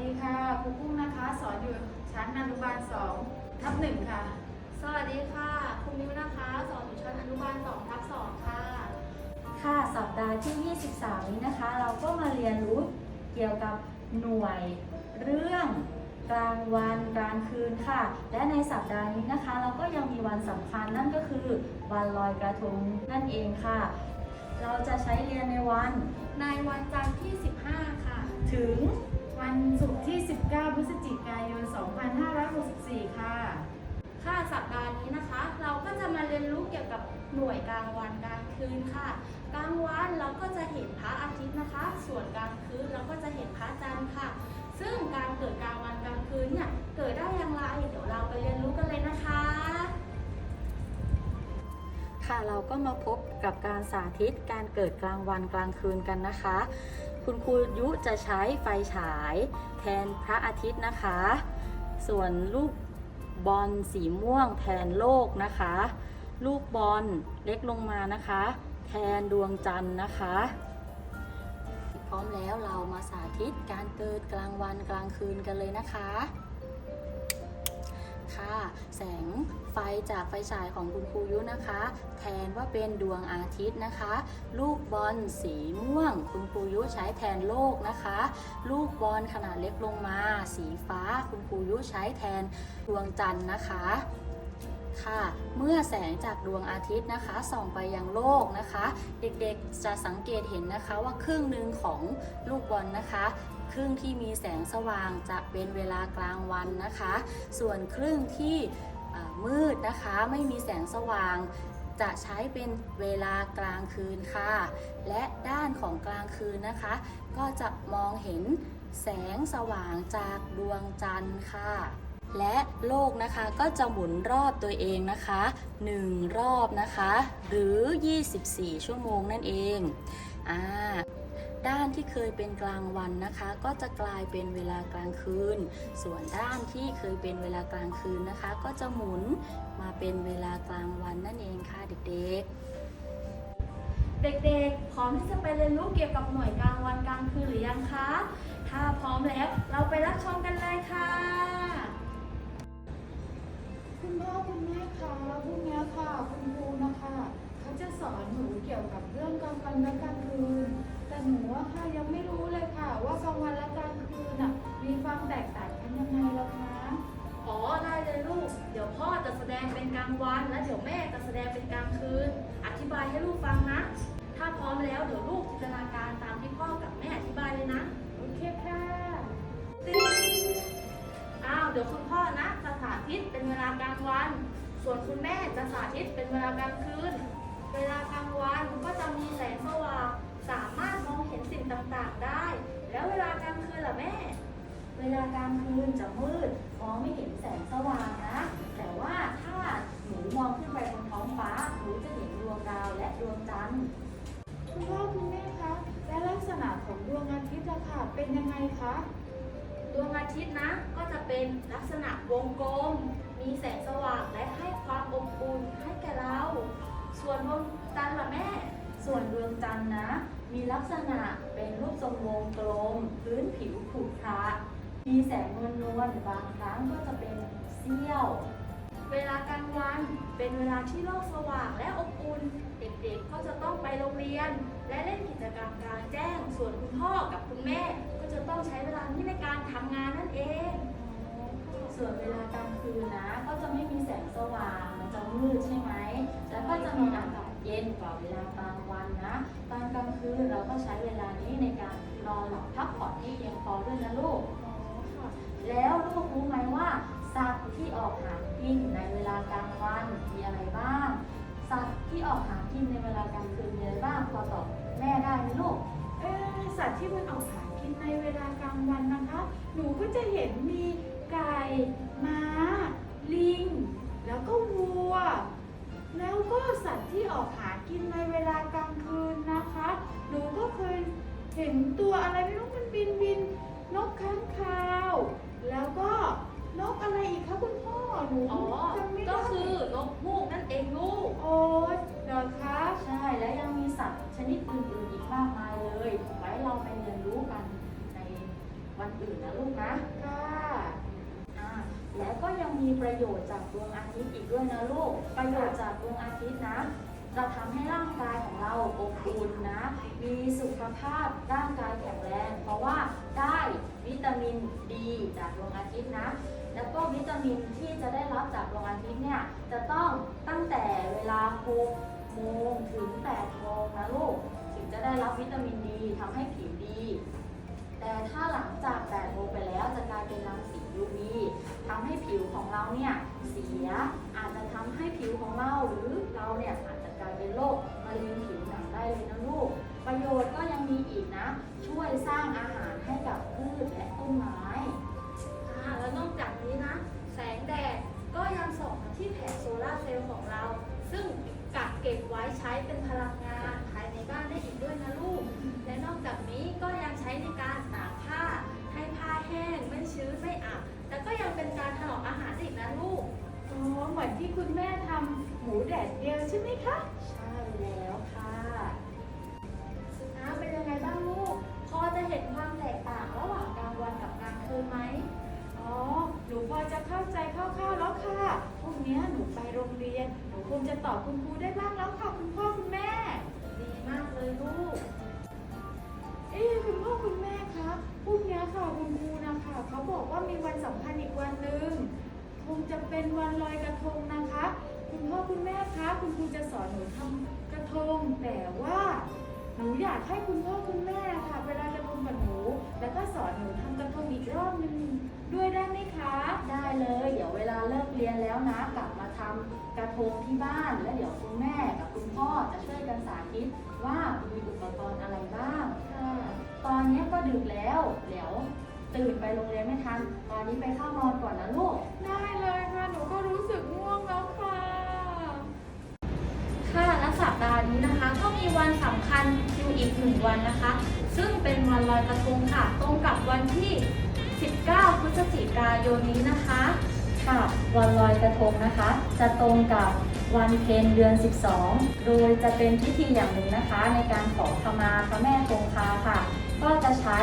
ดีค่ะครูกุ้งนะคะ สอนอยู่ชั้นอนุบาล2ทับหนึ่งค่ะ สวัสดีค่ะครูมิวนะคะ สอนอยู่ชั้นอนุบาล2ทับ2ค่ะ ค่ะสัปดาห์ที่ 23 นี้นะคะ เราก็มาเรียนรู้เกี่ยวกับหน่วย เรื่องกลางวันกลางคืนค่ะ และในสัปดาห์นี้นะคะ เราก็ยังมีวันสำคัญนั่นก็คือวันลอยกระทงนั่นเองค่ะ เราจะใช้เรียนในวัน ในวันจันทร์ที่ 15 ค่ะ ถึง วันศุกร์ที่ 19 พฤศจิกายน 2564 ค่ะ ค่ะสัปดาห์นี้นะคะ เราก็จะมาเรียนรู้เกี่ยวกับหน่วยกลางวันกลางคืนค่ะ กลางวันเราก็จะเห็นพระอาทิตย์นะคะ ส่วนกลางคืนเราก็จะเห็นพระจันทร์ค่ะ ซึ่งการเกิดกลางวันกลางคืนเนี่ยเกิดได้อย่างไรเดี๋ยวเราไปเรียนรู้กันเลยนะคะค่ะเราก็มาพบกับการสาธิตการเกิดกลางวันกลางคืนกันนะคะ คุณครูยุจะใช้ไฟฉายแทนพระอาทิตย์นะคะ ส่วนลูกบอลสีม่วงแทนโลกนะคะ ลูกบอลเล็กลงมานะคะ แทนดวงจันทร์นะคะ พร้อมแล้วเรามาสาธิตการเกิดกลางวันกลางคืนกันเลยนะคะ ค่ะ แสง ไฟจากไฟฉายของคุณครูยุนะคะ แทนว่าเป็นดวงอาทิตย์นะคะ ลูกบอลสีม่วง คุณครูยุใช้แทนโลกนะคะ ลูกบอลขนาดเล็กลงมา สีฟ้า คุณครูยุใช้แทนดวงจันทร์นะคะค่ะเมื่อแสงจากดวงอาทิตย์นะคะส่องไปยังโลกนะคะ เด็กๆจะสังเกตเห็นนะคะว่าครึ่งหนึ่งของลูกบอลนะคะครึ่งที่มีแสงสว่างจะเป็นเวลากลางวันนะคะ ส่วนครึ่งที่ มืดนะคะ ไม่มีแสงสว่าง จะใช้เป็นเวลากลางคืนค่ะ และด้านของกลางคืนนะคะ ก็จะมองเห็นแสงสว่างจากดวงจันทร์ค่ะ และโลกนะคะก็จะหมุนรอบตัวเองนะคะ 1 รอบนะคะ หรือ 24 ชั่วโมงนั่นเองอ่า ด้านที่เคยเป็นกลางวันนะคะ ก็จะกลายเป็นเวลากลางคืน ส่วนด้านที่เคยเป็นเวลากลางคืนนะคะ ก็จะหมุนมาเป็นเวลากลางวันนั่นเองค่ะเด็กเด็กๆพร้อมที่จะไปเรียนรู้เกี่ยวกับหน่วยกลางวันกลางคืนหรือยังคะ ถ้าพร้อมแล้วเราไปรับชมกันเลยค่ะ คุณพ่อคุณแม่คะพรุ่งนี้ค่ะ คุณครูนะคะ เขาจะสอนหนูเกี่ยวกับเรื่องกลางวันและกลางคืนแต่ หนูว่าค่ะยังไม่รู้เลยค่ะ ว่ากลางวันและกลางคืนน่ะมีความแตกต่างกันยังไงล่ะคะอ๋อได้เลยลูก เดี๋ยวพ่อจะแสดงเป็นกลางวัน และเดี๋ยวแม่จะแสดงเป็นกลางคืน อธิบายให้ลูกฟังนะ ถ้าพร้อมแล้วเดี๋ยวลูกจินตนาการตามที่พ่อกับแม่อธิบายเลยนะโอเคค่ะติ๊งอ้าวเดี๋ยวคุณพ่อนะจะสาธิตเป็นเวลากลางวัน ส่วนคุณแม่จะสาธิตเป็นเวลากลางคืน เวลากลางวันก็จะมีแสงสว่าง สามารถมองเห็นสิ่งต่างๆได้ แล้วเวลากลางคืนล่ะแม่ๆเวลากลางคืนจะมืดมองไม่เห็นแสงสว่างนะ แต่ว่าถ้าหนูมองขึ้นไปบนท้องฟ้าหนูจะเห็นดวงดาวและดวงจันทร์คุณพ่อคุณแม่คะและลักษณะของดวงอาทิตย์อะค่ะเป็นยังไงคะดวงอาทิตย์นะ ก็จะเป็นลักษณะวงกลม มีแสงสว่างและให้ความอบอุ่นให้แก่เรา ส่วนดวงจันทร์ล่ะแม่ ส่วนดวงจันทร์นะ มีลักษณะเป็นรูปทรงวงกลม พื้นผิวขรุขระมีแสงนวลๆบางครั้งก็จะเป็นเสี้ยว เวลากลางวันเป็นเวลาที่โลกสว่างและอบอุ่นเด็กๆก็จะต้องไปโรงเรียน และเล่นกิจกรรมกลางแจ้ง ส่วนคุณพ่อกับคุณแม่ ก็จะต้องใช้เวลานี้ในการทำงานนั่นเอง ส่วนเวลากลางคืนนะ ก็จะไม่มีแสงสว่างมันจะมืดใช่ไหมแล้วก็จะมีอากาศ เย็นกว่าเวลากลางวันนะตอนกลางคืนเราก็ใช้เวลานี้ในการนอนหลับพักผ่อนให้เพียงพอด้วยนะลูก แล้วลูกรู้ไหมว่าสัตว์ที่ออกหากินในเวลากลางวันมีอะไรบ้าง สัตว์ที่ออกหากินในเวลากลางคืนมีอะไรบ้างพอตอบแม่ได้ไหมลูกเอ๊ะสัตว์ที่มันออกหากินในเวลากลางวันนะคะ หนูก็จะเห็นมีไก่ ม้า ลิง แล้วก็วัว แล้วก็สัตว์ที่ากลางคืนนะคะ หนูก็เคยเห็นตัวอะไรไม่รู้มันบินบินนกค้างคาว แล้วก็นกอะไรอีกคะคุณพ่อหนูอ๋อ จำไม่ได้ก็คือนกฮูกนั่นเองลูก โอ้ยเหรอคะใช่แล้วยังมีสัตว์ชนิดอื่นๆอีกมากมายเลย ไว้อื่นนะลูกนะค่ะอ่าแล้วก็ยังมีประโยชน์จากดวงอาทิตย์อีกด้วยนะลูก ประโยชน์จากดวงอาทิตย์นะ จะทำให้ร่างกายของเราอบอุ่นนะ มีสุขภาพร่างกายแข็งแรง เพราะว่าได้วิตามินดีจากดวงอาทิตย์นะ แล้วก็วิตามินที่จะได้รับจากดวงอาทิตย์เนี่ยจะต้องตั้งแต่เวลา6โมงถึง8โมงนะลูกถึงจะได้รับวิตามินดีทำให้ผิวดี แต่ถ้าหลังจาก8โมงไปแล้วจะกลายเป็นรังสี UV ทำให้ผิวของเราเนี่ยเสียอาจจะทำให้ผิวของเราหรือเราเนี่ย เป็นโรคมะเร็งผิวหนังได้เลยนะลูก ประโยชน์ก็ยังมีอีกนะ ช่วยสร้างอาหารให้กับพืชและต้นไม้อ่าแล้วนอกจากนี้นะ แสงแดดก็ยังส่องมาที่แผงโซลาร์เซลล์ของเรา ซึ่งกักเก็บไว้ใช้เป็นพลังงานภายในบ้านได้อีกด้วยนะลูก และนอกจากนี้ก็ยังใช้ในการตากผ้าให้ผ้าแห้งไม่ชื้นไม่อับแต่ก็ยังเป็นการถนอมอาหารได้อีกนะลูก อ๋อ เหมือนที่คุณแม่ทำ หมูแดดเดียวใช่ไหมคะ ใช่แล้วค่ะนะเป็นยังไงบ้างลูก พอจะเห็นความแตกต่างระหว่างกลางวันกับกลางคืนไหมอ๋อ หนูพอจะเข้าใจคร่าวๆแล้วค่ะ พรุ่งนี้หนูไปโรงเรียน หนูคงจะตอบคุณครูได้บ้างแล้วค่ะคุณพ่อคุณแม่ ดีมากเลยลูก เอ๊คุณพ่อคุณแม่คะพรุ่งนี้ค่ะคุณครูนะคะเขาบอกว่ามีวันสำคัญอีกวันหนึ่งคงจะเป็นวันลอยกระทงนะ คะคุณพ่อคุณแม่คะคุณครูจะสอนหนูทำกระทง แต่ว่าหนูอยากให้คุณพ่อคุณแม่ค่ะไปลอยกระทงกับหนู แล้วก็สอนหนูทำกระทงอีกรอบหนึงด้วยได้ไหมคะ ได้เลย เดี๋ยวเวลาเลิกเรียนแล้วนะกลับมาทำกระทงที่บ้าน แล้วเดี๋ยวคุณแม่กับคุณพ่อจะช่วยกันสาธิตว่ามีอุปกรณ์อะไรบ้างค่ะตอนนี้ก็ดึกแล้วเดี๋ยวตื่นไปโรงเรียนไม่ทัน ตอนนี้ไปเข้านอนก่อนนะลูก ได้เลยค่ะ หนูก็รู้สึกง่วงแล้วค่ะ ค่ะและสัปดาห์นี้นะคะ ก็มีวันสำคัญอยู่อีกหนึ่งวันนะคะ ซึ่งเป็นวันลอยกระทงค่ะ ตรงกับวันที่ 19 พฤศจิกายนนี้นะคะค่ะวันลอยกระทงนะคะ จะตรงกับวันเพ็ญเดือน 12 โดยจะเป็นพิธีอย่างหนึ่งนะคะ ในการขอขมาพระแม่คงคาค่ะ ก็จะใช้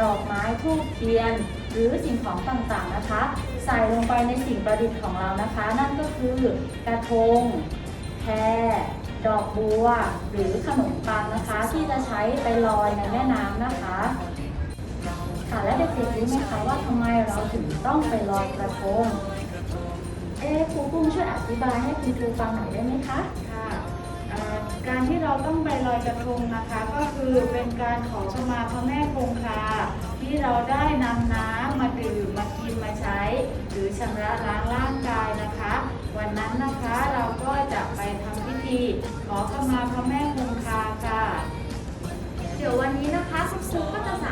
ดอกไม้ทูบเทียน หรือสิ่งของต่างๆนะคะ ใส่ลงไปในสิ่งประดิษฐ์ของเรานะคะ นั่นก็คือกระทง แพรดอกบัว หรือขนมปังนะคะ ที่จะใช้ไปลอยในแม่น้ำนะคะค่ะและเด็กๆรู้ไหมคะว่าทำไมเราถึงต้องไปลอยกระทงเอ๊ครูกุ้งช่วยอธิบายให้คุณครูฟังหน่อยได้ไหมคะค่ะการที่เราต้องไปลอยกระทงนะคะ ก็คือเป็นการขอขมาพระแม่คงคาที่เราได้นำน้ำมาดื่มมากินมาใช้ หรือชำระล้างร่างกายนะคะ วันนั้นนะคะเราก็จะไปทำพิธีขอขมาพระแม่คงคาค่ะ เดี๋ยววันนี้นะคะคุณครูก็จะสา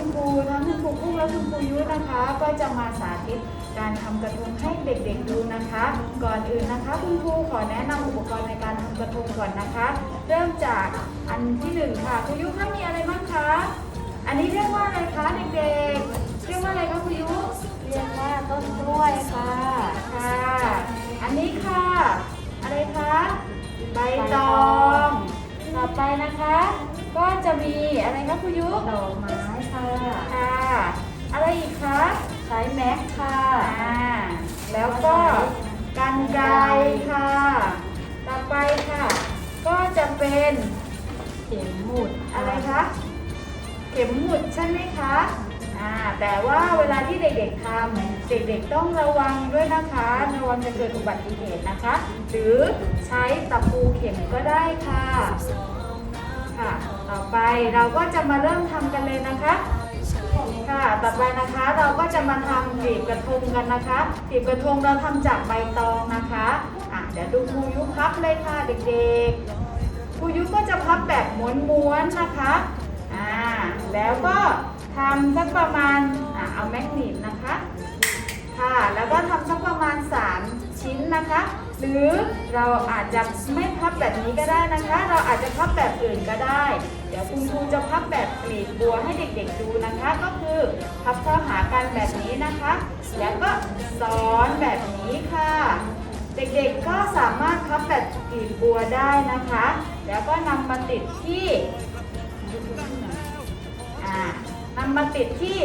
คะคุณครูทั้งคุณครูกุ้งและคุณครูยุ้ยนะคะ ก็จะมาสาธิตการทำกระทงให้เด็กๆดูนะคะ ก่อนอื่นนะคะ คุณครูขอแนะนำอุปกรณ์ในการทำกระทงก่อนนะคะ เริ่มจากอันที่หนึ่งค่ะครูยุ้ยคะมีอะไรบ้างคะอันนี้เรียกว่าอะไรคะเด็กๆเรียกว่าอะไรคะครูยุ้ยเรียกว่าต้นกล้วยค่ะค่ะ อันนี้ค่ะ อะไรคะใบตองต่อไปนะคะ ก็จะมีอะไรคะครูยุ้ยดอกไม้ค่ะค่ะ อะไรอีกคะใช้แม็กค่ะอ่าแล้วก็กันไกรค่ะ ต่อไปค่ะ ก็จะเป็นเข็มหมุดอะไรคะเข็มหมุดใช่ไหมคะอ่าแต่ว่าเวลาที่เด็กๆทำเด็กๆต้องระวังด้วยนะคะระวังจะเกิดอุบัติเหตุนะคะ หรือใช้ตะปูเข็มก็ได้ค่ะ ค่ะต่อไปเราก็จะมาเริ่มทำกันเลยนะคะค่ะต่อไปนะคะเราก็จะมาทำกลีบกระทงกันนะคะกลีบกระทงเราทำจากใบตองนะคะอะเดี๋ยวดูครูยุพับเลยค่ะเด็กๆครูยุก็จะพับแบบม้วนๆนะคะอ่าแล้วก็ทำสักประมาณอ่าเอาแมกนีตนะคะ ค่ะแล้วก็ทำสักประมาณ 3 ชิ้นนะคะ หรือเราอาจจะไม่พับแบบนี้ก็ได้นะคะ เราอาจจะพับแบบอื่นก็ได้ เดี๋ยวคุณครูจะพับแบบกลีบบัวให้เด็กๆดูนะคะ ก็คือพับเข้าหากันแบบนี้นะคะ แล้วก็ซ้อนแบบนี้ค่ะ เด็กๆก็สามารถพับแบบกลีบบัวได้นะคะ แล้วก็นำมาติดที่อ่านำมาติดที่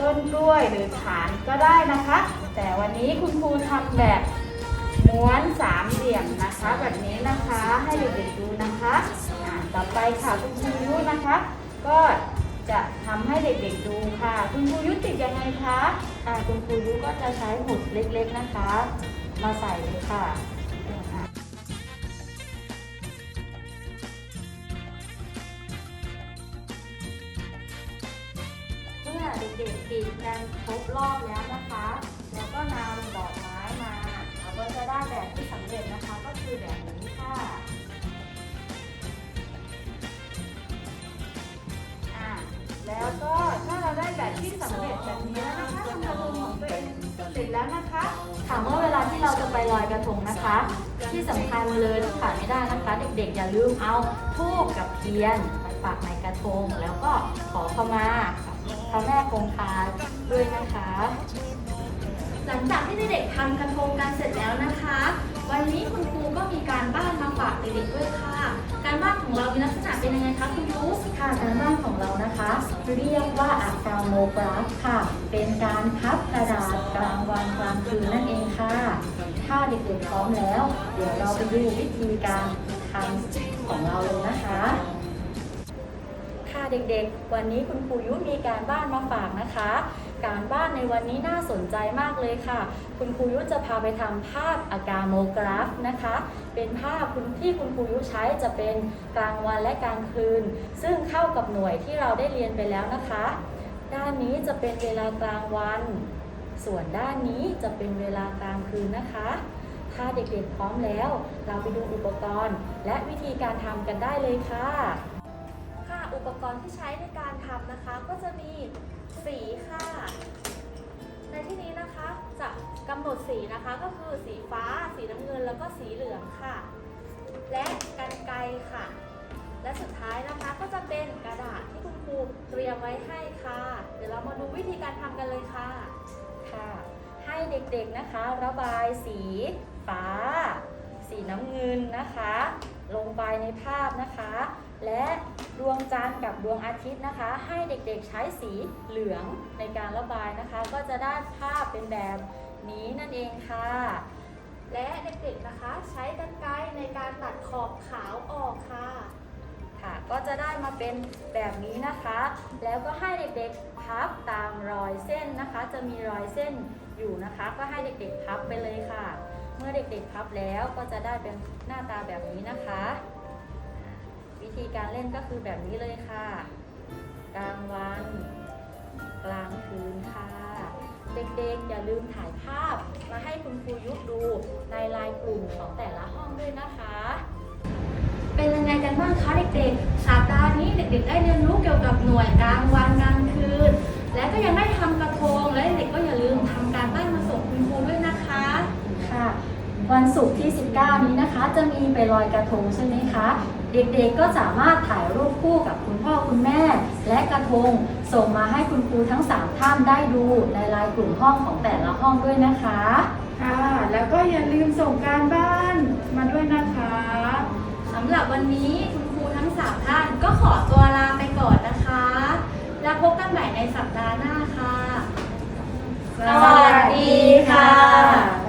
ต้นกล้วยหรือฐานก็ได้นะคะ แต่วันนี้คุณครูทำแบบ ม้วนสามเหลี่ยมนะคะ แบบนี้นะคะให้เด็กๆดูนะคะอ่าต่อไปค่ะคุณครูยุนะคะ ก็จะทำให้เด็กๆดูค่ะ คุณครูยุติดยังไงคะค่ะคุณครูยุก็จะใช้หมุดเล็กๆนะคะ มาใส่เลยค่ะเมื่อเด็กๆติดกันครบรอบแล้วนะคะ แล้วก็นำดอกไม้ เราจะได้แบบที่สำเร็จนะคะ ก็คือแบบนี้ค่ะอ่าแล้วก็ถ้าเราได้แบบที่สำเร็จแบบนี้แล้วนะคะทำกระทงของตัวเองเสร็จแล้วนะคะถามว่าเวลาที่เราจะไปลอยกระทงนะคะ ที่สำคัญเลยที่ขาดไม่ได้นะคะ เด็กๆ อย่าลืมเอาทูบกับเทียนไปปักในกระทงแล้วก็ขอเข้ามาพระแม่คงคาด้วยนะคะ หลังจากที่เด็กๆทำกระทงกันเสร็จแล้วนะคะ วันนี้คุณครูก็มีการบ้านมาฝากเด็กๆด้วยค่ะ การบ้านของเรามีลักษณะเป็นยังไงคะคุณครูค่ะการบ้านของเรานะคะ เรียกว่าอะกาโมกราฟค่ะ เป็นการพับกระดาษกลางวันกลางคืนนั่นเองค่ะ ถ้าเด็กๆพร้อมแล้ว เดี๋ยวเราไปดูวิธีการทำของเราเลยนะคะค่ะเด็กๆ วันนี้คุณครูยุมีการบ้านมาฝากนะคะ การบ้านในวันนี้น่าสนใจมากเลยค่ะ คุณครูยุจะพาไปทำภาพอากาโมกราฟนะคะ เป็นภาพคุณที่คุณครูยุใช้จะเป็นกลางวันและกลางคืน ซึ่งเข้ากับหน่วยที่เราได้เรียนไปแล้วนะคะ ด้านนี้จะเป็นเวลากลางวัน ส่วนด้านนี้จะเป็นเวลากลางคืนนะคะถ้าเด็กๆพร้อมแล้ว เราไปดูอุปกรณ์ และวิธีการทำกันได้เลยค่ะ ค่ะ อุปกรณ์ที่ใช้ในการทำนะคะ ก็จะมี สีค่ะ ในที่นี้นะคะจะกำหนดสีนะคะก็คือสีฟ้า สีน้ำเงินแล้วก็สีเหลืองค่ะ และกันไกรค่ะ และสุดท้ายนะคะก็จะเป็นกระดาษที่คุณครูเตรียมไว้ให้ค่ะ เดี๋ยวเรามาดูวิธีการทำกันเลยค่ะ ค่ะ ให้เด็กๆนะคะ ระบายสีฟ้า สีน้ำเงินนะคะ ลงไปในภาพนะคะ และดวงจันทร์กับดวงอาทิตย์นะคะ ให้เด็กๆใช้สีเหลืองในการระบายนะคะ ก็จะได้ภาพเป็นแบบนี้นั่นเองค่ะ และเด็กๆนะคะใช้กรรไกรในการตัดขอบขาวออกค่ะค่ะ ก็จะได้มาเป็นแบบนี้นะคะ แล้วก็ให้เด็กๆพับตามรอยเส้นนะคะ จะมีรอยเส้นอยู่นะคะ ก็ให้เด็กๆพับไปเลยค่ะ เมื่อเด็กๆพับแล้วก็จะได้เป็นหน้าตาแบบนี้นะคะ วิธีการเล่นก็คือแบบนี้เลยค่ะ กลางวัน กลางคืนค่ะ เด็กๆอย่าลืมถ่ายภาพมาให้คุณครูยุดูในไลน์กลุ่มของแต่ละห้องด้วยนะคะ เป็นยังไงกันบ้างคะเด็กๆสัปดาห์นี้เด็กๆได้เรียนรู้เกี่ยวกับหน่วยกลางวันกลางคืน และก็ยังได้ทำกระทงและเด็กก็อย่าลืมทำการบ้านมาส่งคุณครูด้วยนะคะค่ะวันศุกร์ที่ 19 นี้นะคะ จะมีไปลอยกระทงใช่ไหมคะ เด็กๆก็สามารถถ่ายรูปคู่กับคุณพ่อคุณแม่ และกระทง ส่งมาให้คุณครูทั้ง 3 ท่านได้ดูในไลน์กลุ่มห้องของแต่ละห้องด้วยนะคะ ค่ะ แล้วก็อย่าลืมส่งการบ้านมาด้วยนะคะสำหรับวันนี้คุณครูทั้งสามท่านก็ขอตัวลาไปก่อนนะคะ แล้วพบกันใหม่ในสัปดาห์หน้าค่ะ สวัสดีค่ะ